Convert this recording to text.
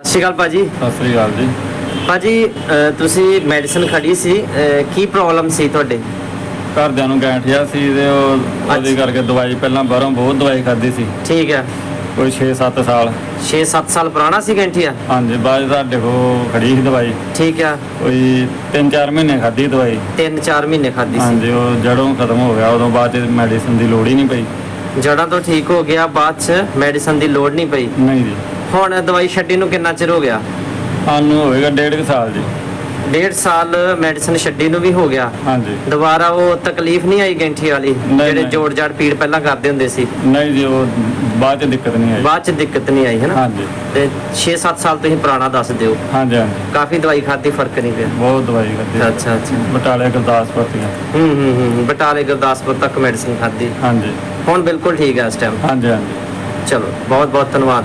ਸਤਿ ਸ਼੍ਰੀ ਅਕਾਲ ਭਾਜੀ। ਸਤਿ ਸ੍ਰੀ ਅਕਾਲ ਜੀ। ਭਾਜੀ ਅਹ ਤੁਸੀਂ ਮੈਡੀਸਨ ਖੜੀ ਸੀ ਅਹ ਕੀ ਪ੍ਰੋਬਲਮ ਸੀ ਤੁਹਾਡੇ? ਘਰਦਿਆਂ ਨੂੰ ਗੈਂਠਿਆ ਸੀ ਤੇ ਉਹ ਉਹਦੀ ਅੱਛਾ। ਕਰਕੇ ਦਵਾਈ ਪਹਿਲਾਂ ਬਾਹਰੋਂ ਬਹੁਤ ਦਵਾਈ ਖਾਦੀ ਸੀ। ਠੀਕ ਹੈ ਕੋਈ 6-7 ਸਾਲ। 6-7 ਸਾਲ ਪੁਰਾਣਾ ਸੀ ਗੈਂਠੀਆ? ਹਾਂਜੀ ਬਾਅਦ 'ਚ ਸਾਡੇ ਕੋਲ ਖੜੀ ਸੀ ਦਵਾਈ। ਠੀਕ ਹੈ ਕੋਈ 3-4 ਮਹੀਨੇ ਖਾਦੀ ਦਵਾਈ। 3-4 ਮਹੀਨੇ ਖਾਦੀ ਸੀ। ਹਾਂਜੀ ਉਹ ਜੜੋਂ ਖਤਮ ਹੋ ਗਿਆ ਉਦੋਂ ਬਾਅਦ ਚ ਮੈਡੀਸਿਨ ਦੀ ਲੋੜ ਹੀ ਨਹੀਂ ਪਈ। ਜੜਾਂ ਤੋਂ ਠੀਕ ਹੋ ਗਿਆ ਬਾਅਦ ਚ ਮੈਡੀਸਨ ਦੀ ਲੋੜ ਨਹੀਂ ਪਈ। ਨਹੀਂ ਜੀ। ਹੁਣ ਦਵਾਈ ਛੱਡੀ ਨੂੰ ਕਿੰਨਾ ਚਿਰ ਹੋ ਗਿਆ? ਸਾਨੂੰ ਹੋਵੇਗਾ ਡੇਢ ਕੁ ਸਾਲ ਜੀ। ਡੇਢ ਸਾਲ ਮੈਡੀਸਨ ਛੱਡੀ ਨੂੰ ਵੀ ਹੋ ਗਿਆ। ਹਾਂਜੀ। ਦੁਬਾਰਾ ਉਹ ਤਕਲੀਫ ਨਹੀਂ ਆਈ ਗੈਂਠੀ ਵਾਲੀ ਜਿਹੜੇ। ਜੋੜ ਜਾੜ ਪੀੜ ਪਹਿਲਾਂ ਕਰਦੇ ਹੁੰਦੇ ਸੀ? ਨਹੀਂ ਜੀ ਉਹ ਬਾਅਦ ਚ ਦਿੱਕਤ ਨਹੀਂ ਆਈ। ਬਾਅਦ ਚ ਦਿੱਕਤ ਨਹੀਂ ਆਈ ਹੈ ਨਾ ਹਾਂਜੀ। ਤੇ 6-7 ਸਾਲ ਤੁਸੀਂ ਪੁਰਾਣਾ ਦੱਸ ਦਿਓ। ਹਾਂਜੀ ਹਾਂਜੀ। ਕਾਫੀ ਦਵਾਈ ਖਾਦੀ ਫ਼ਰਕ ਨਹੀਂ ਪਿਆ। ਬਹੁਤ ਦਵਾਈ ਖਾਦੀ ਅੱਛਾ ਅੱਛਾ। ਬਟਾਲੇ ਗੁਰਦਾਸਪੁਰ ਦੀਆਂ। ਹੂੰ ਹੂੰ ਹੂੰ ਬਟਾਲੇ ਗੁਰਦਾਸਪੁਰ ਤੱਕ ਮੈਡੀਸਿਨ ਖਾਦੀ ਹਾਂਜੀ। ਹੁਣ ਬਿਲਕੁਲ ਠੀਕ ਹੈ ਇਸ ਟਾਈਮ ਹਾਂਜੀ ਹਾਂਜੀ। ਚਲੋ ਬਹੁਤ ਬਹੁਤ ਧੰਨਵਾਦ।